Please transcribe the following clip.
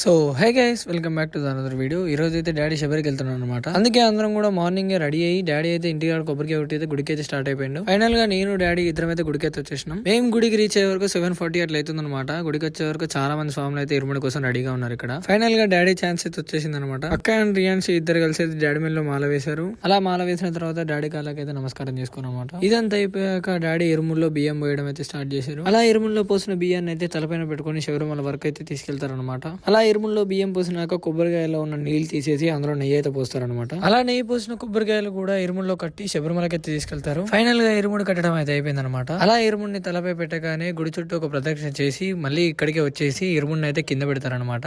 So hi guys welcome back to another video ఈ రోజు అయితే డాడీ శబరికి వెళ్తున్నాను అనమాట అందుకే అందరం కూడా మార్నింగ్ రెడీ అయ్యి డాడీ అయితే ఇంటికి కొబ్బరికి ఒకటి అయితే గుడికి అయితే స్టార్ట్ అయిపోయిండు. ఫైనల్గా నేను డాడీ ఇద్దరం అయితే గుడికి అయితే వచ్చేసినాం. మేము గుడికి రీచ్ అయ్యే వరకు సెవెన్ ఫార్టీ అట్లా అవుతుంది అనమాట గుడికి వచ్చే వరకు చాలా మంది స్వాములు అయితే ఇరుముడి కోసం రెడీగా ఉన్నారు ఇక్కడ. ఫైనల్గా డాడీ ఛాన్స్ అయితే వచ్చేసింది అనమాట అక్క అండ్ రియాన్స్ ఇద్దరు కలిసి అయితే డాడీ మెల్లో మాల వేశారు. అలా మాల వేసిన తర్వాత డాడీ కాళ్ళకి అయితే నమస్కారం చేసుకున్నాం అనమాట ఇదంతా అయిపోయాక డాడీ ఇరుముల్లో బియ్యం పోయడం అయితే స్టార్ట్ చేశారు. అలా ఇరుముల్లో పోసిన బియ్యాన్ని అయితే తలపైన పెట్టుకుని శబరిమల వరకు అయితే తీసుకెళ్తారనమాట అలా ఇరుముల్లో బియ్యం పోసినాక కొబ్బరికాయలో ఉన్న నీళ్ళు తీసేసి అందులో నెయ్యి అయితే పోస్తారనమాట అలా నెయ్యి పోసిన కొబ్బరికాయలు కూడా ఇరుముల్లో కట్టి శబరిమలకి అయితే తీసుకెళ్తారు. ఫైనల్గా ఇరుముడు కట్టడం అయితే అయిపోయింది అనమాట అలా ఇరుముడిని తలపై పెట్టగానే గుడి చుట్టూ ఒక ప్రదక్షిణ చేసి మళ్ళీ ఇక్కడికి వచ్చేసి ఇరుముడిని అయితే కింద పెడతారనమాట